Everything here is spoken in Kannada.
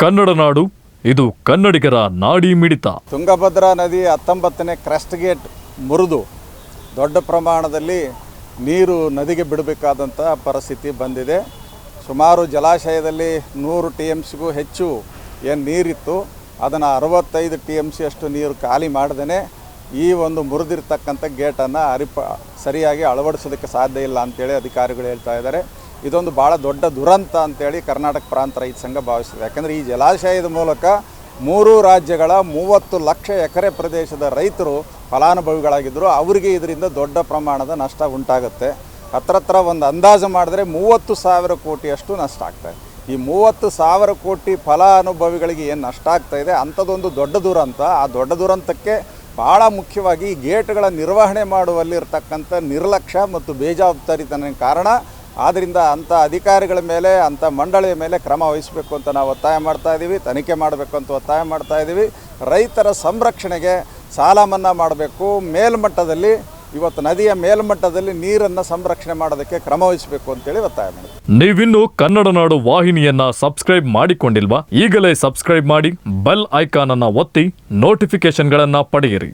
ಕನ್ನಡ ನಾಡು, ಇದು ಕನ್ನಡಿಗರ ನಾಡಿ ಮಿಡಿತ. ತುಂಗಭದ್ರಾ ನದಿ ಹತ್ತೊಂಬತ್ತನೇ ಕ್ರೆಸ್ಟ್ ಗೇಟ್ ಮುರಿದು ದೊಡ್ಡ ಪ್ರಮಾಣದಲ್ಲಿ ನೀರು ನದಿಗೆ ಬಿಡಬೇಕಾದಂಥ ಪರಿಸ್ಥಿತಿ ಬಂದಿದೆ. ಸುಮಾರು ಜಲಾಶಯದಲ್ಲಿ ನೂರು ಟಿ ಎಂ ಸಿಗೂ ಹೆಚ್ಚು ಏನು ನೀರಿತ್ತು. ಅದನ್ನು ಅರವತ್ತೈದು ಟಿ ಎಂ ಸಿ ಅಷ್ಟು ನೀರು ಖಾಲಿ ಮಾಡ್ದೇ ಈ ಒಂದು ಮುರಿದಿರ್ತಕ್ಕಂಥ ಗೇಟನ್ನು ಅರಿಪ, ಸರಿಯಾಗಿ ಅಳವಡಿಸೋದಕ್ಕೆ ಸಾಧ್ಯ ಇಲ್ಲ ಅಂತೇಳಿ ಅಧಿಕಾರಿಗಳು ಹೇಳ್ತಾ ಇದ್ದಾರೆ. ಇದೊಂದು ಭಾಳ ದೊಡ್ಡ ದುರಂತ ಅಂತೇಳಿ ಕರ್ನಾಟಕ ಪ್ರಾಂತ ರೈತ ಸಂಘ ಭಾವಿಸಿದೆ ಯಾಕಂದರೆ ಈ ಜಲಾಶಯದ ಮೂಲಕ ಮೂರು ರಾಜ್ಯಗಳ ಮೂವತ್ತು ಲಕ್ಷ ಎಕರೆ ಪ್ರದೇಶದ ರೈತರು ಫಲಾನುಭವಿಗಳಾಗಿದ್ದರು ಅವರಿಗೆ ಇದರಿಂದ ದೊಡ್ಡ ಪ್ರಮಾಣದ ನಷ್ಟ ಉಂಟಾಗುತ್ತೆ. ಹತ್ರ ಹತ್ರ ಒಂದು ಅಂದಾಜು ಮಾಡಿದ್ರೆ ಮೂವತ್ತು ಸಾವಿರ ಕೋಟಿಯಷ್ಟು ನಷ್ಟ ಆಗ್ತಾಯಿದೆ ಈ ಮೂವತ್ತು ಸಾವಿರ ಕೋಟಿ ಫಲಾನುಭವಿಗಳಿಗೆ ಏನು ನಷ್ಟ ಆಗ್ತಾ ಇದೆ? ಅಂಥದ್ದೊಂದು ದೊಡ್ಡ ದುರಂತ. ಆ ದೊಡ್ಡ ದುರಂತಕ್ಕೆ ಭಾಳ ಮುಖ್ಯವಾಗಿ ಈ ಗೇಟ್ಗಳ ನಿರ್ವಹಣೆ ಮಾಡುವಲ್ಲಿ ಇರತಕ್ಕಂಥ ನಿರ್ಲಕ್ಷ್ಯ ಮತ್ತು ಬೇಜವಾಬ್ದಾರಿತನ ಕಾರಣ ಆದ್ದರಿಂದ ಅಂಥ ಅಧಿಕಾರಿಗಳ ಮೇಲೆ, ಅಂಥ ಮಂಡಳಿಯ ಮೇಲೆ ಕ್ರಮ ವಹಿಸಬೇಕು ಅಂತ ನಾವು ಒತ್ತಾಯ ಮಾಡ್ತಾ ಇದ್ದೀವಿ, ತನಿಖೆ ಮಾಡಬೇಕು ಅಂತ ಒತ್ತಾಯ ಮಾಡ್ತಾ ಇದ್ದೀವಿ. ರೈತರ ಸಂರಕ್ಷಣೆಗೆ ಸಾಲ ಮನ್ನಾ ಮಾಡಬೇಕು. ಮೇಲ್ಮಟ್ಟದಲ್ಲಿ, ಇವತ್ತು ನದಿಯ ಮೇಲ್ಮಟ್ಟದಲ್ಲಿ ನೀರನ್ನು ಸಂರಕ್ಷಣೆ ಮಾಡೋದಕ್ಕೆ ಕ್ರಮ ವಹಿಸಬೇಕು ಅಂತೇಳಿ ಒತ್ತಾಯ ಮಾಡ್ತೀವಿ ನೀವಿನ್ನು ಕನ್ನಡ ನಾಡು ವಾಹಿನಿಯನ್ನ ಸಬ್ಸ್ಕ್ರೈಬ್ ಮಾಡಿಕೊಂಡಿಲ್ವಾ? ಈಗಲೇ ಸಬ್ಸ್ಕ್ರೈಬ್ ಮಾಡಿ, ಬೆಲ್ ಐಕಾನ್ ಅನ್ನ ಒತ್ತಿ ನೋಟಿಫಿಕೇಶನ್ಗಳನ್ನ ಪಡೆಯಿರಿ.